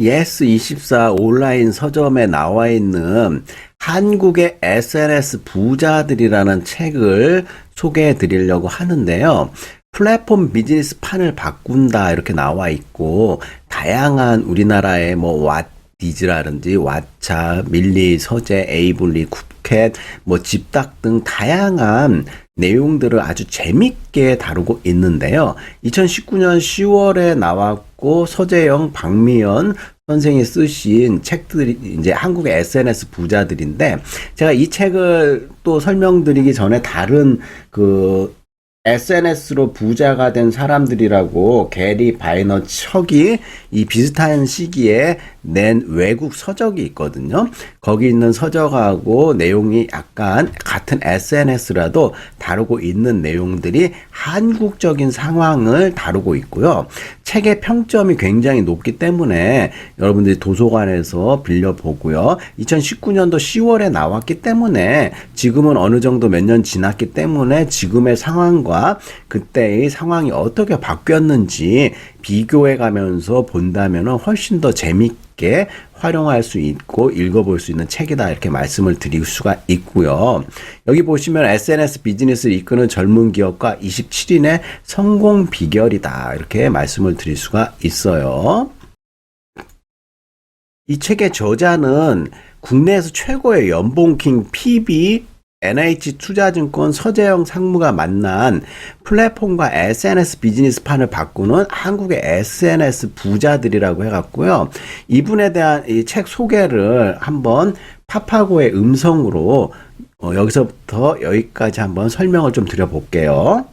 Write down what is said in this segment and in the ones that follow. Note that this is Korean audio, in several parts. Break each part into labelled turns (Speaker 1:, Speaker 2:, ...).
Speaker 1: 예스24 온라인 서점에 나와 있는 한국의 SNS 부자들이라는 책을 소개해 드리려고 하는데요. 플랫폼 비즈니스 판을 바꾼다 이렇게 나와 있고 다양한 우리나라의 뭐 왓 디즈라든지 왓챠, 밀리, 서재, 에이블리, 쿠켓, 뭐 집닥 등 다양한 내용들을 아주 재밌게 다루고 있는데요. 2019년 10월에 나왔고 서재영, 박미연 선생이 쓰신 책들이 이제 한국의 SNS 부자들인데 제가 이 책을 또 설명드리기 전에 다른 그 SNS로 부자가 된 사람들이라고 게리 바이너 척이 이 비슷한 시기에 낸 외국 서적이 있거든요. 거기 있는 서적하고 내용이 약간 같은 SNS라도 다루고 있는 내용들이 한국적인 상황을 다루고 있고요. 책의 평점이 굉장히 높기 때문에 여러분들이 도서관에서 빌려보고요. 2019년도 10월에 나왔기 때문에 지금은 어느 정도 몇 년 지났기 때문에 지금의 상황과 그때의 상황이 어떻게 바뀌었는지 비교해 가면서 본다면 훨씬 더 재밌게 활용할 수 있고 읽어볼 수 있는 책이다 이렇게 말씀을 드릴 수가 있고요. 여기 보시면 SNS 비즈니스를 이끄는 젊은 기업과 27인의 성공 비결이다 이렇게 말씀을 드릴 수가 있어요. 이 책의 저자는 국내에서 최고의 연봉킹 PB NH 투자증권 서재영 상무가 만난 플랫폼과 SNS 비즈니스판을 바꾸는 한국의 SNS 부자들이라고 해갖고요. 이분에 대한 이 책 소개를 한번 파파고의 음성으로 어, 여기서부터 여기까지 한번 설명을 좀 드려볼게요.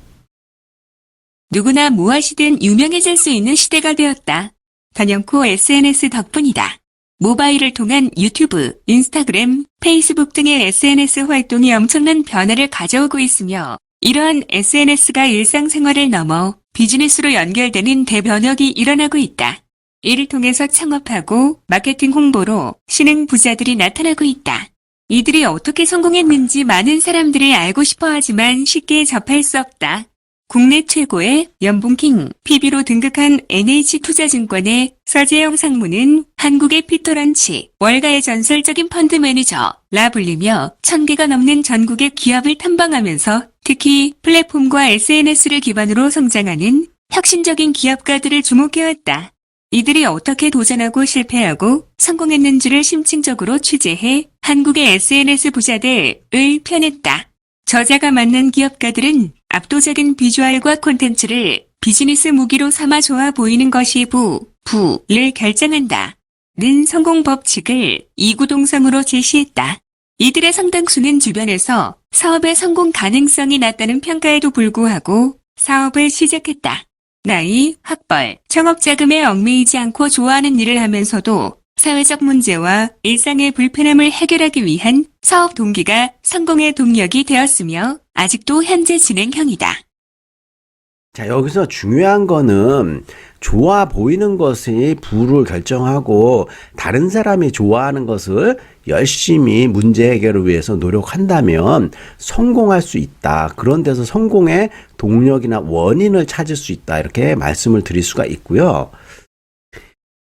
Speaker 2: 누구나 무엇이든 유명해질 수 있는 시대가 되었다. 단연코 SNS 덕분이다. 모바일을 통한 유튜브, 인스타그램, 페이스북 등의 SNS 활동이 엄청난 변화를 가져오고 있으며 이러한 SNS가 일상생활을 넘어 비즈니스로 연결되는 대변혁이 일어나고 있다. 이를 통해서 창업하고 마케팅 홍보로 신흥 부자들이 나타나고 있다. 이들이 어떻게 성공했는지 많은 사람들이 알고 싶어 하지만 쉽게 접할 수 없다. 국내 최고의 연봉킹 PB로 등극한 NH투자증권의 서재영 상무는 한국의 피터런치, 월가의 전설적인 펀드 매니저, 라 불리며 천 개가 넘는 전국의 기업을 탐방하면서 특히 플랫폼과 SNS를 기반으로 성장하는 혁신적인 기업가들을 주목해왔다. 이들이 어떻게 도전하고 실패하고 성공했는지를 심층적으로 취재해 한국의 SNS 부자들을 펴냈다. 저자가 만난 기업가들은 압도적인 비주얼과 콘텐츠를 비즈니스 무기로 삼아 좋아 보이는 것이 부, 부를 결정한다. 는 성공 법칙을 이구동성으로 제시했다. 이들의 상당수는 주변에서 사업의 성공 가능성이 낮다는 평가에도 불구하고 사업을 시작했다. 나이, 학벌, 창업자금에 얽매이지 않고 좋아하는 일을 하면서도 사회적 문제와 일상의 불편함을 해결하기 위한 사업 동기가 성공의 동력이 되었으며 아직도 현재 진행형이다.
Speaker 1: 자, 여기서 중요한 거는 좋아 보이는 것이 부를 결정하고 다른 사람이 좋아하는 것을 열심히 문제 해결을 위해서 노력한다면 성공할 수 있다. 그런 데서 성공의 동력이나 원인을 찾을 수 있다. 이렇게 말씀을 드릴 수가 있고요.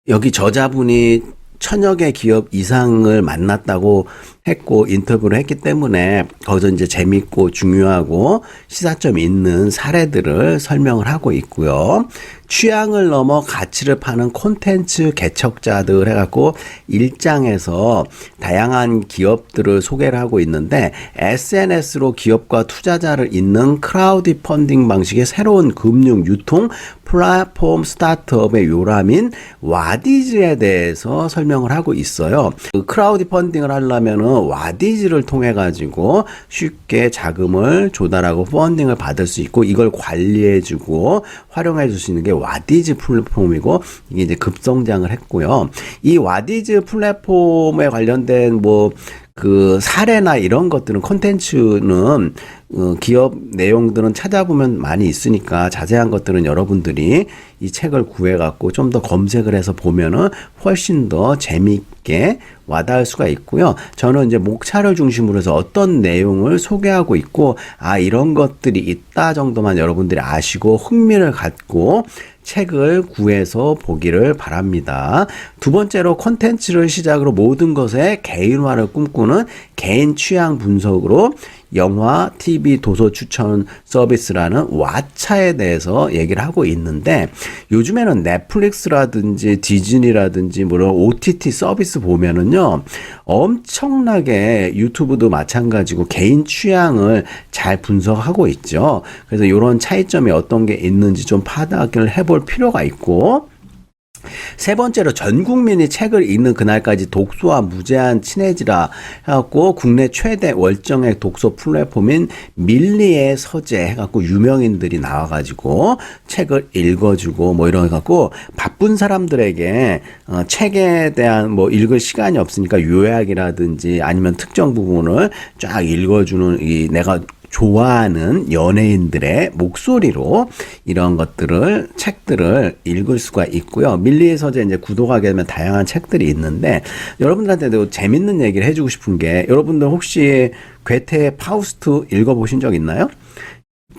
Speaker 1: 여기 저자분이 천여 개 기업 이상을 만났다고 했고 인터뷰를 했기 때문에 거기서 이제 재밌고 중요하고 시사점 있는 사례들을 설명을 하고 있고요. 취향을 넘어 가치를 파는 콘텐츠 개척자들 해갖고 일장에서 다양한 기업들을 소개를 하고 있는데 SNS로 기업과 투자자를 잇는 크라우디 펀딩 방식의 새로운 금융 유통 플랫폼 스타트업의 요람인 와디즈에 대해서 설명을 하고 있어요. 그 크라우디 펀딩을 하려면은 와디즈를 통해 가지고 쉽게 자금을 조달하고 펀딩을 받을 수 있고 이걸 관리해 주고 활용해 줄 수 있는 게 와디즈 플랫폼이고 이게 이제 급성장을 했고요. 이 와디즈 플랫폼에 관련된 뭐그 사례나 이런 것들은 콘텐츠는 어, 기업 내용들은 찾아보면 많이 있으니까 자세한 것들은 여러분들이 이 책을 구해갖고 좀 더 검색을 해서 보면은 훨씬 더 재미있게 와닿을 수가 있고요. 저는 이제 목차를 중심으로 해서 어떤 내용을 소개하고 있고, 아, 이런 것들이 있다 정도만 여러분들이 아시고 흥미를 갖고 책을 구해서 보기를 바랍니다. 두 번째로 콘텐츠를 시작으로 모든 것에 개인화를 꿈꾸는 개인 취향 분석으로 영화, TV, 도서 추천 서비스라는 왓챠에 대해서 얘기를 하고 있는데 요즘에는 넷플릭스라든지 디즈니라든지 물론 OTT 서비스 보면은요 엄청나게 유튜브도 마찬가지고 개인 취향을 잘 분석하고 있죠. 그래서 이런 차이점이 어떤 게 있는지 좀 파악을 해볼 필요가 있고 세 번째로 전 국민이 책을 읽는 그날까지 독서와 무제한 친해지라 해갖고 국내 최대 월정액 독서 플랫폼인 밀리의 서재 해갖고 유명인들이 나와가지고 책을 읽어주고 뭐 이런 해갖고 바쁜 사람들에게 어, 책에 대한 뭐 읽을 시간이 없으니까 요약이라든지 아니면 특정 부분을 쫙 읽어주는 이 내가 좋아하는 연예인들의 목소리로 이런 것들을 책들을 읽을 수가 있고요. 밀리의 서재 이제 구독하게 되면 다양한 책들이 있는데 여러분들한테도 재밌는 얘기를 해주고 싶은 게 여러분들 혹시 괴테의 파우스트 읽어보신 적 있나요?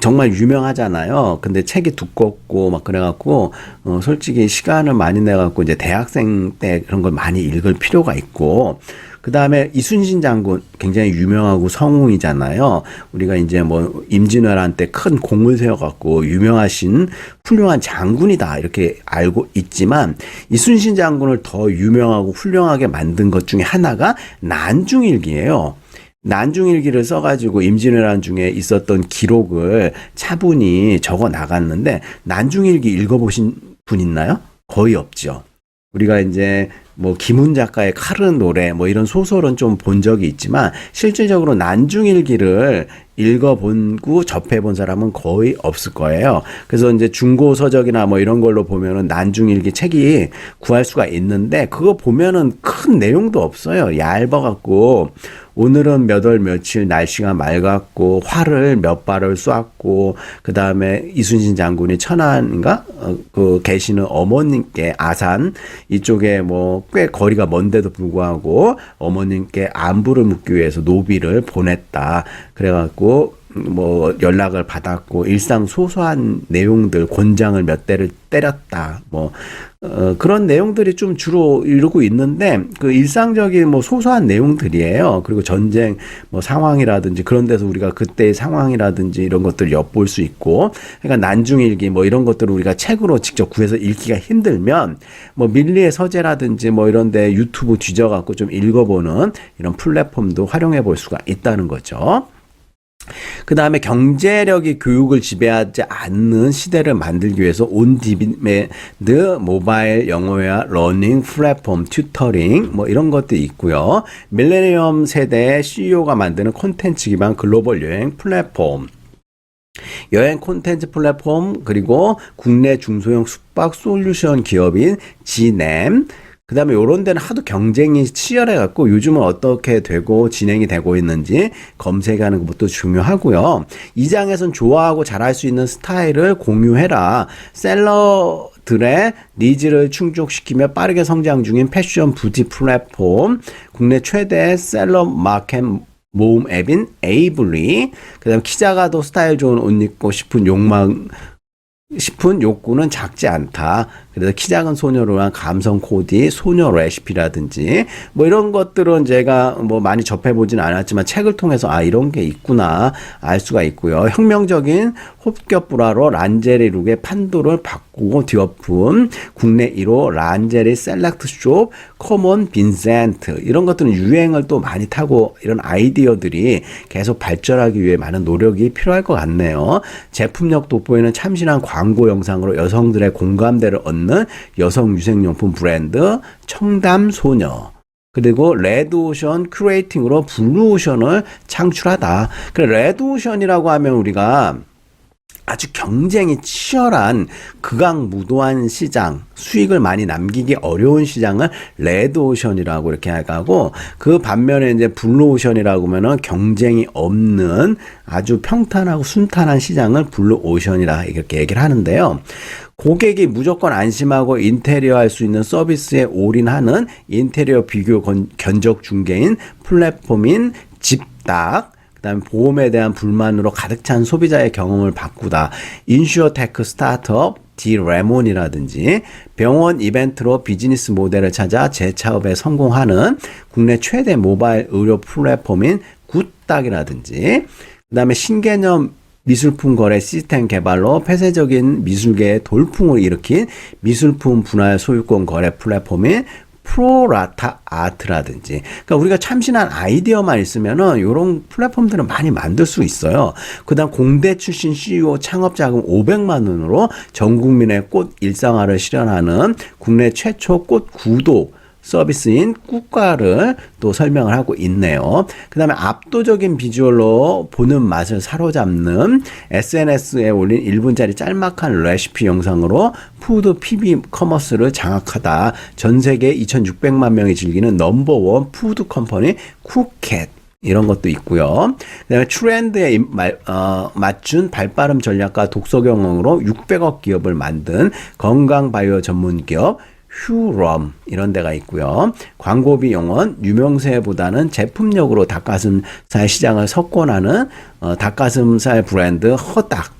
Speaker 1: 정말 유명하잖아요. 근데 책이 두껍고 막 그래갖고 어, 솔직히 시간을 많이 내갖고 이제 대학생 때 그런 걸 많이 읽을 필요가 있고 그 다음에 이순신 장군 굉장히 유명하고 성웅이잖아요. 우리가 이제 뭐 임진왜란 때 큰 공을 세워갖고 유명하신 훌륭한 장군이다 이렇게 알고 있지만 이순신 장군을 더 유명하고 훌륭하게 만든 것 중에 하나가 난중일기예요. 난중일기를 써가지고 임진왜란 중에 있었던 기록을 차분히 적어 나갔는데 난중일기 읽어보신 분 있나요? 거의 없죠. 우리가 이제 뭐 김훈 작가의 칼은 노래 뭐 이런 소설은 좀 본 적이 있지만 실질적으로 난중일기를 읽어본고 접해본 사람은 거의 없을 거예요. 그래서 이제 중고 서적이나 뭐 이런 걸로 보면은 난중일기 책이 구할 수가 있는데 그거 보면은 큰 내용도 없어요. 얇아갖고 오늘은 몇 월 며칠 날씨가 맑았고 활을 몇 발을 쏘았고 그 다음에 이순신 장군이 천안인가 어, 그 계시는 어머님께 아산 이쪽에 뭐꽤 거리가 먼데도 불구하고 어머님께 안부를 묻기 위해서 노비를 보냈다. 그래갖고 뭐 연락을 받았고 일상 소소한 내용들 곤장을 몇 대를 때렸다 뭐 어, 그런 내용들이 좀 주로 이루고 있는데 그 일상적인 뭐 소소한 내용들이에요. 그리고 전쟁 뭐 상황이라든지 그런 데서 우리가 그때의 상황이라든지 이런 것들을 엿볼 수 있고 그러니까 난중일기 뭐 이런 것들을 우리가 책으로 직접 구해서 읽기가 힘들면 뭐 밀리의 서재라든지 뭐 이런 데 유튜브 뒤져 갖고 좀 읽어보는 이런 플랫폼도 활용해 볼 수가 있다는 거죠. 그 다음에 경제력이 교육을 지배하지 않는 시대를 만들기 위해서 온디비메드 모바일 영어회화 러닝 플랫폼 튜터링 뭐 이런 것도 있고요. 밀레니엄 세대의 CEO가 만드는 콘텐츠 기반 글로벌 여행 플랫폼 여행 콘텐츠 플랫폼 그리고 국내 중소형 숙박 솔루션 기업인 지넴 그 다음에 요런 데는 하도 경쟁이 치열해 갖고 요즘은 어떻게 되고 진행이 되고 있는지 검색하는 것도 중요하고요. 이 장에선 좋아하고 잘할 수 있는 스타일을 공유해라. 셀러 들의 니즈를 충족시키며 빠르게 성장 중인 패션 부티 플랫폼, 국내 최대 셀러 마켓 모음 앱인 에이블리, 그 다음 키 작아도 스타일 좋은 옷 입고 싶은 욕망 싶은 욕구는 작지 않다. 그래서 키 작은 소녀를 위한 감성 코디, 소녀 레시피라든지 뭐 이런 것들은 제가 뭐 많이 접해보진 않았지만 책을 통해서 아 이런 게 있구나 알 수가 있고요. 혁명적인 홉겹 브라로 란제리 룩의 판도를 바꾸고 뒤엎은 국내 1호 란제리 셀렉트 숍, 코먼 빈센트 이런 것들은 유행을 또 많이 타고 이런 아이디어들이 계속 발전하기 위해 많은 노력이 필요할 것 같네요. 제품력 돋보이는 참신한 광고 영상으로 여성들의 공감대를 얻는 여성 유생용품 브랜드 청담 소녀. 그리고 레드오션 큐레이팅으로 블루오션을 창출하다. 그래 레드오션이라고 하면 우리가 아주 경쟁이 치열한 극악무도한 시장, 수익을 많이 남기기 어려운 시장을 레드오션이라고 이렇게 하고 그 반면에 이제 블루오션이라고 하면은 경쟁이 없는 아주 평탄하고 순탄한 시장을 블루오션이라 이렇게 얘기를 하는데요. 고객이 무조건 안심하고 인테리어 할 수 있는 서비스에 올인하는 인테리어 비교 건- 견적 중개인 플랫폼인 집딱 그다음에 보험에 대한 불만으로 가득 찬 소비자의 경험을 바꾸다. 인슈어테크 스타트업 디레몬이라든지 병원 이벤트로 비즈니스 모델을 찾아 재차업에 성공하는 국내 최대 모바일 의료 플랫폼인 굿딱이라든지 그다음에 신개념 미술품 거래 시스템 개발로 폐쇄적인 미술계의 돌풍을 일으킨 미술품 분할 소유권 거래 플랫폼인 프로라타 아트라든지 그러니까 우리가 참신한 아이디어만 있으면은 이런 플랫폼들은 많이 만들 수 있어요. 그다음 공대 출신 CEO 창업 자금 500만 원으로 전 국민의 꽃 일상화를 실현하는 국내 최초 꽃 구도 서비스인 꾹과를 또 설명을 하고 있네요. 그 다음에 압도적인 비주얼로 보는 맛을 사로잡는 SNS에 올린 1분짜리 짤막한 레시피 영상으로 푸드 PB 커머스를 장악하다. 전 세계 2,600만 명이 즐기는 넘버원 푸드 컴퍼니 쿠켓. 이런 것도 있고요. 그다음에 트렌드에 임- 말- 어, 맞춘 발빠름 전략과 독서 경영으로 600억 기업을 만든 건강 바이오 전문 기업 휴럼 이런 데가 있고요. 광고비 용언 유명세보다는 제품력으로 닭가슴살 시장을 석권하는 어, 닭가슴살 브랜드 허닭.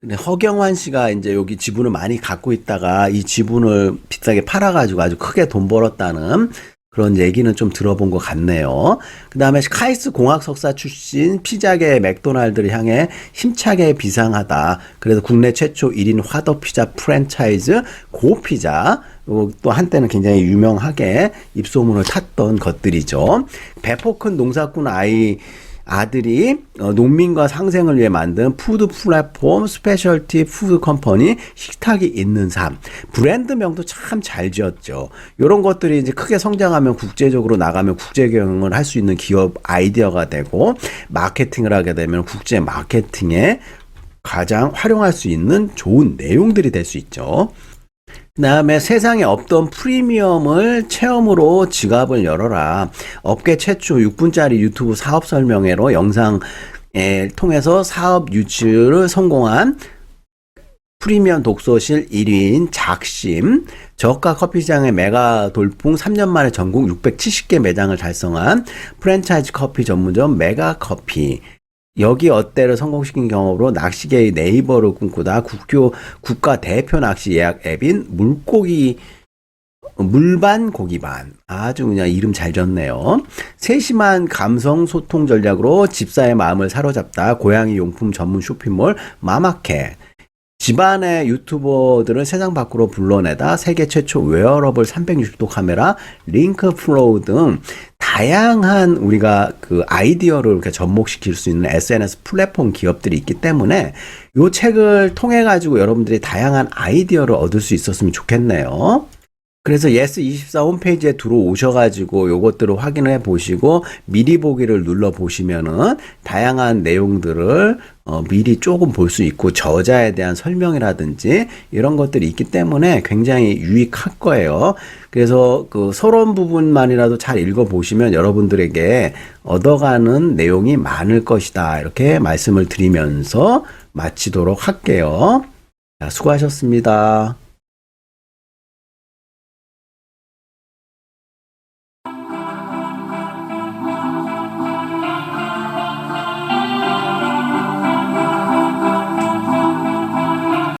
Speaker 1: 근데 허경환 씨가 이제 여기 지분을 많이 갖고 있다가 이 지분을 비싸게 팔아가지고 아주 크게 돈 벌었다는 그런 얘기는 좀 들어본 것 같네요. 그 다음에 카이스 공학 석사 출신 피자계 맥도날드를 향해 힘차게 비상하다. 그래서 국내 최초 1인 화덕 피자 프랜차이즈 고피자. 어, 또 한때는 굉장히 유명하게 입소문을 탔던 것들이죠. 배포 큰 농사꾼 아이 아들이 어, 농민과 상생을 위해 만든 푸드 플랫폼 스페셜티 푸드 컴퍼니 식탁이 있는 삶 브랜드명도 참 잘 지었죠. 이런 것들이 이제 크게 성장하면 국제적으로 나가면 국제 경영을 할 수 있는 기업 아이디어가 되고 마케팅을 하게 되면 국제 마케팅에 가장 활용할 수 있는 좋은 내용들이 될 수 있죠. 그 다음에 세상에 없던 프리미엄을 체험으로 지갑을 열어라. 업계 최초 6분짜리 유튜브 사업 설명회로 영상에 통해서 사업 유치를 성공한 프리미엄 독서실 1위인 작심, 저가 커피시장의 메가 돌풍 3년 만에 전국 670개 매장을 달성한 프랜차이즈 커피 전문점 메가 커피. 여기 어때를 성공시킨 경험으로 낚시계의 네이버를 꿈꾸다 국교 국가 대표 낚시 예약 앱인 물고기 물반 고기반 아주 그냥 이름 잘 졌네요. 세심한 감성 소통 전략으로 집사의 마음을 사로잡다 고양이 용품 전문 쇼핑몰 마마켓 집안의 유튜버들을 세상 밖으로 불러내다 세계 최초 웨어러블 360도 카메라 링크 플로우 등 다양한 우리가 그 아이디어를 이렇게 접목시킬 수 있는 SNS 플랫폼 기업들이 있기 때문에 이 책을 통해 가지고 여러분들이 다양한 아이디어를 얻을 수 있었으면 좋겠네요. 그래서 예스24 홈페이지에 들어오셔가지고 요것들을 확인해 보시고 미리 보기를 눌러 보시면은 다양한 내용들을 어, 미리 조금 볼 수 있고 저자에 대한 설명이라든지 이런 것들이 있기 때문에 굉장히 유익할 거예요. 그래서 그 서론 부분만이라도 잘 읽어 보시면 여러분들에게 얻어가는 내용이 많을 것이다. 이렇게 말씀을 드리면서 마치도록 할게요. 자, 수고하셨습니다.